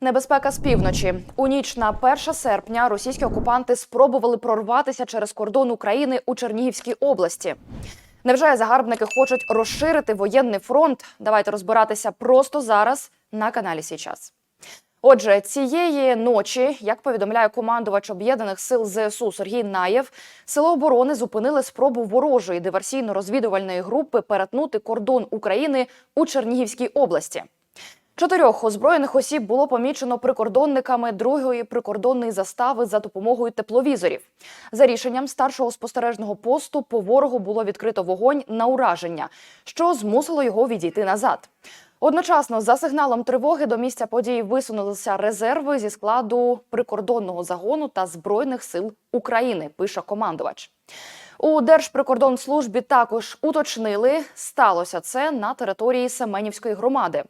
Небезпека з півночі у ніч на 1 серпня російські окупанти спробували прорватися через кордон України у Чернігівській області. Невже загарбники хочуть розширити воєнний фронт? Давайте розбиратися просто зараз на каналі Січас. Отже, цієї ночі, як повідомляє командувач об'єднаних сил ЗСУ Сергій Наєв, сили оборони зупинили спробу ворожої диверсійно-розвідувальної групи перетнути кордон України у Чернігівській області. Чотирьох озброєних осіб було помічено прикордонниками другої прикордонної застави за допомогою тепловізорів. За рішенням старшого спостережного посту по ворогу було відкрито вогонь на ураження, що змусило його відійти назад. Одночасно, за сигналом тривоги до місця події висунулися резерви зі складу прикордонного загону та збройних сил України. Пише командувач. У Держприкордонслужбі також уточнили, сталося це на території Семенівської громади.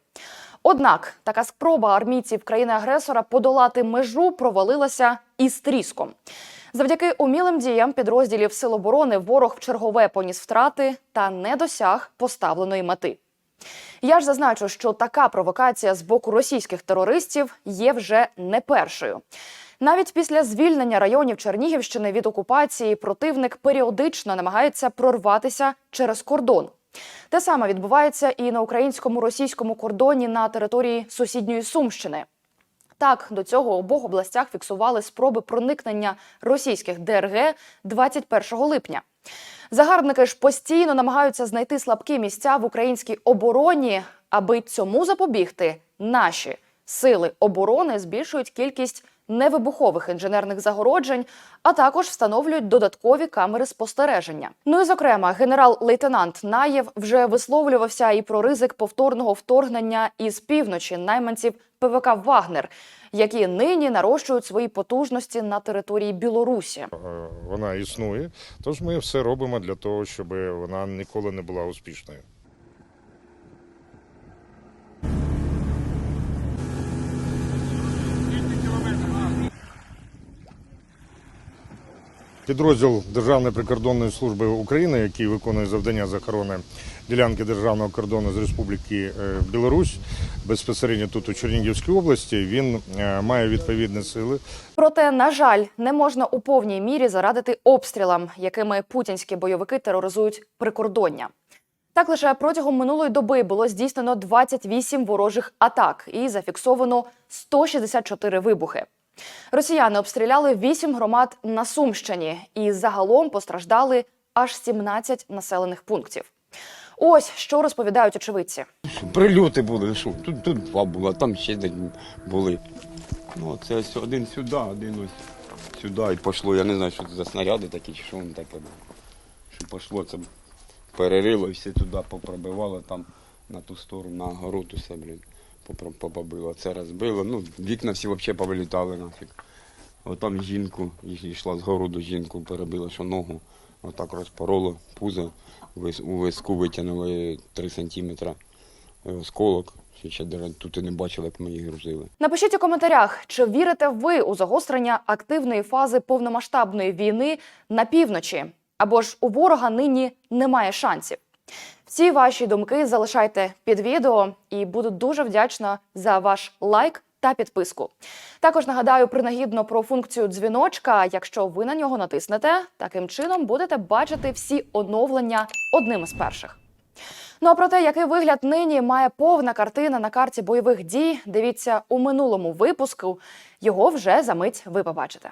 Однак така спроба армійців країни-агресора подолати межу провалилася із тріском. Завдяки умілим діям підрозділів Сил оборони ворог в чергове поніс втрати та не досяг поставленої мети. Я ж зазначу, що така провокація з боку російських терористів є вже не першою. Навіть після звільнення районів Чернігівщини від окупації противник періодично намагається прорватися через кордон. Те саме відбувається і на українському російському кордоні на території сусідньої Сумщини. Так, до цього обох областях фіксували спроби проникнення російських ДРГ 21 липня. Загарбники ж постійно намагаються знайти слабкі місця в українській обороні, аби цьому запобігти. Наші сили оборони збільшують кількість невибухових інженерних загороджень, а також встановлюють додаткові камери спостереження. Ну і зокрема, генерал-лейтенант Наєв вже висловлювався і про ризик повторного вторгнення із півночі найманців ПВК Вагнер, які нині нарощують свої потужності на території Білорусі. Е, Вона існує, тож ми все робимо для того, щоб вона ніколи не була успішною. Підрозділ Державної прикордонної служби України, який виконує завдання з охорони ділянки державного кордону з Республіки е, Білорусь, безпосередньо тут у Чернігівській області, він е, має відповідні сили Проте, на жаль, не можна у повній мірі зарадити обстрілам, якими путінські бойовики тероризують прикордоння. Так лише протягом минулої доби було здійснено 28 ворожих атак і зафіксовано 164 вибухи. Росіяни обстріляли 8 громад на Сумщині і загалом постраждали аж 17 населених пунктів. Ось що розповідають очевидці. Прильоти були, що тут, тут два було, там ще були. Ну, це ось один сюди, один ось сюди і пішло. Я не знаю, що це за снаряди такі, чи що воно таке. Що пішло, це перерило і все туди попробивало, там на ту сторону, на город усе, попро- побило. Це розбило. Ну, вікна всі взагалі повилітали нафіг. Отам жінку, йшла з городу, жінку перебила, що ногу. Отак розпороло пузо, у виску витягнули 3 сантиметри е, осколок. Ще, тут і не бачили, як ми їх грузили. Напишіть у коментарях, чи вірите ви у загострення активної фази повномасштабної війни на півночі, або ж у ворога нині немає шансів. Всі ваші думки залишайте під відео і буду дуже вдячна за ваш лайк та підписку. Також нагадаю принагідно про функцію дзвіночка. Якщо ви на нього натиснете, таким чином будете бачити всі оновлення одним із перших. Ну а про те, який вигляд нині має повна картина на карті бойових дій, дивіться у минулому випуску. Його вже за мить ви побачите.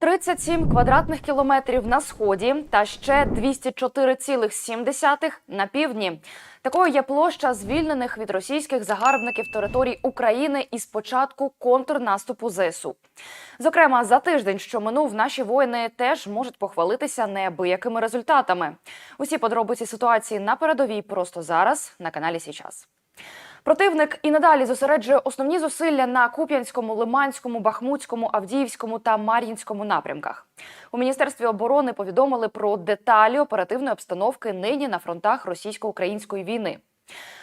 37 квадратних кілометрів на сході та ще 204,7 на півдні. Такою є площа звільнених від російських загарбників територій України із початку контрнаступу ЗСУ. Зокрема, за тиждень, що минув, наші воїни теж можуть похвалитися неабиякими результатами. Усі подробиці ситуації на передовій просто зараз на каналі Січас. Противник і надалі зосереджує основні зусилля на Куп'янському, Лиманському, Бахмутському, Авдіївському та Мар'їнському напрямках. У міністерстві оборони повідомили про деталі оперативної обстановки нині на фронтах російсько-української війни.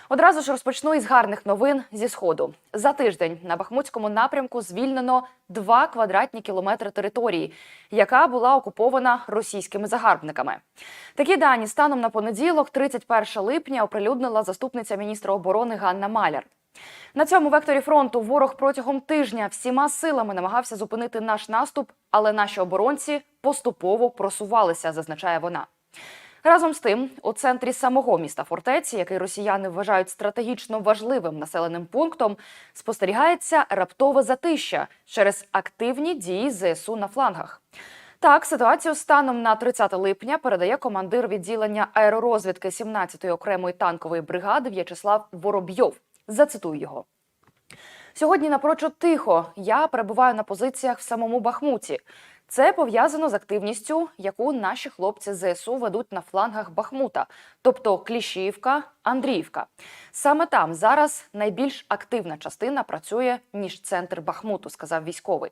Одразу ж розпочну із гарних новин зі сходу. За тиждень на Бахмутському напрямку звільнено 2 квадратні кілометри території, яка була окупована російськими загарбниками. Такі дані станом на понеділок, 31 липня, оприлюднила заступниця міністра оборони Ганна Маляр. На цьому векторі фронту ворог протягом тижня всіма силами намагався зупинити наш наступ, але наші оборонці поступово просувалися, зазначає вона. Разом з тим, у центрі самого міста фортеці, який росіяни вважають стратегічно важливим населеним пунктом, спостерігається раптове затища через активні дії ЗСУ на флангах. Так, ситуацію станом на 30 липня передає командир відділення аеророзвідки 17-ї окремої танкової бригади В'ячеслав Воробйов. Зацитую його. Сьогодні напрочуд тихо. Я перебуваю на позиціях в самому Бахмуті. Це пов'язано з активністю, яку наші хлопці ЗСУ ведуть на флангах Бахмута, тобто Кліщіївка, Андріївка. Саме там зараз найбільш активна частина працює ніж центр Бахмуту, сказав військовий.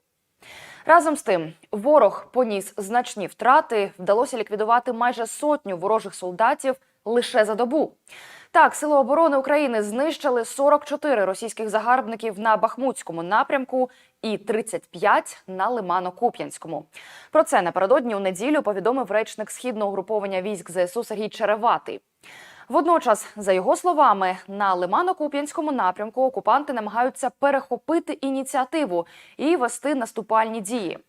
Разом з тим, ворог поніс значні втрати. Вдалося ліквідувати майже сотню ворожих солдатів лише за добу. Так, Сили оборони України знищили 44 російських загарбників на Бахмутському напрямку і 35 на Лимано-Куп'янському. Про це напередодні у неділю повідомив речник східного угруповання військ ЗСУ Сергій Череватий. Водночас, за його словами, на Лимано-Куп'янському напрямку окупанти намагаються перехопити ініціативу і вести наступальні дії.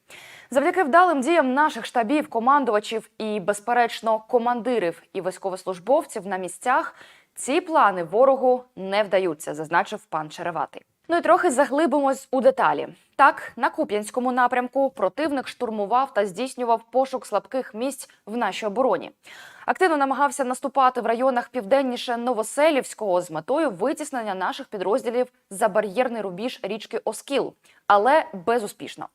Завдяки вдалим діям наших штабів, командувачів і, безперечно, командирів і військовослужбовців на місцях ці плани ворогу не вдаються, зазначив пан Череватий. Ну і трохи заглибимось у деталі. Так, на Куп'янському напрямку противник штурмував та здійснював пошук слабких місць в нашій обороні. Активно намагався наступати в районах південніше Новоселівського з метою витіснення наших підрозділів за бар'єрний рубіж річки Оскіл, але безуспішно.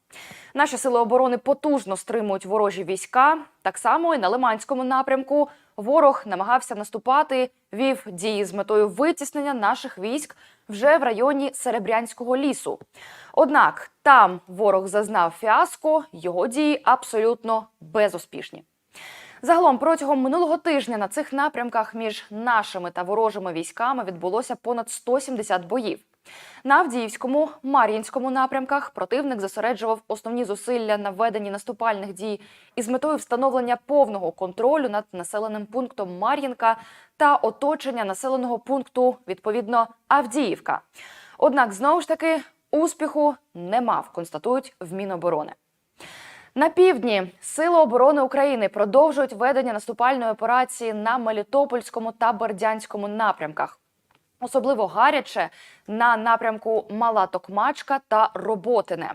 Наші сили оборони потужно стримують ворожі війська. Так само і на Лиманському напрямку ворог намагався наступати, вів дії з метою витіснення наших військ вже в районі Серебрянського лісу. Однак там ворог зазнав фіаско, його дії абсолютно безуспішні. Загалом протягом минулого тижня на цих напрямках між нашими та ворожими військами відбулося понад 170 боїв. На Авдіївському, Мар'їнському напрямках противник зосереджував основні зусилля на веденні наступальних дій із метою встановлення повного контролю над населеним пунктом Мар'їнка та оточення населеного пункту відповідно Авдіївка. Однак знову ж таки успіху не мав, констатують в Міноборони. На півдні Сили оборони України продовжують ведення наступальної операції на Мелітопольському та Бердянському напрямках. Особливо гаряче на напрямку Мала Токмачка та Роботине.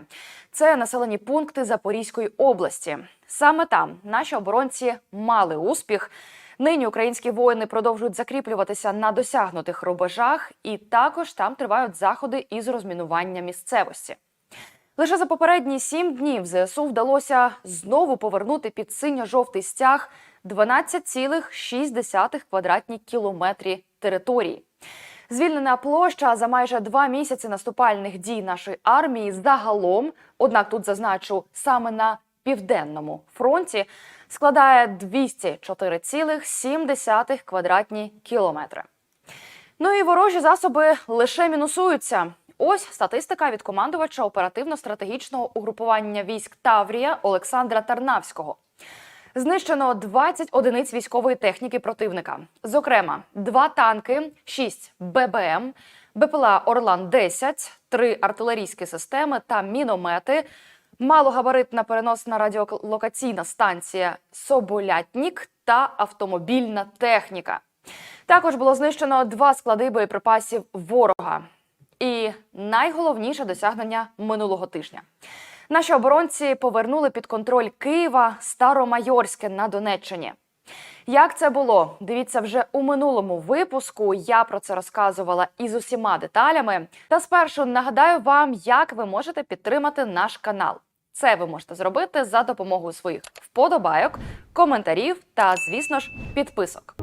Це населені пункти Запорізької області. Саме там наші оборонці мали успіх. Нині українські воїни продовжують закріплюватися на досягнутих рубежах, і також там тривають заходи із розмінування місцевості. Лише за попередні сім днів ЗСУ вдалося знову повернути під синьо-жовтий стяг 12,6 квадратні кілометрі території. Звільнена площа за майже два місяці наступальних дій нашої армії загалом, однак тут зазначу саме на південному фронті, складає 204,7 квадратні кілометри. Ну і ворожі засоби лише мінусуються. Ось статистика від командувача оперативно-стратегічного угрупування військ Таврія Олександра Тарнавського. Знищено 20 одиниць військової техніки противника. Зокрема, два танки, 6 ББМ, БПЛА Орлан 10 три артилерійські системи та міномети, малогабаритна переносна радіолокаційна станція Соболятнік та автомобільна техніка. Також було знищено два склади боєприпасів ворога. І найголовніше досягнення минулого тижня. Наші оборонці повернули під контроль Києва Старомайорське на Донеччині. Як це було? Дивіться вже у минулому випуску. Я про це розказувала із усіма деталями. Та спершу нагадаю вам, як ви можете підтримати наш канал. Це ви можете зробити за допомогою своїх вподобайок, коментарів та, звісно ж, підписок.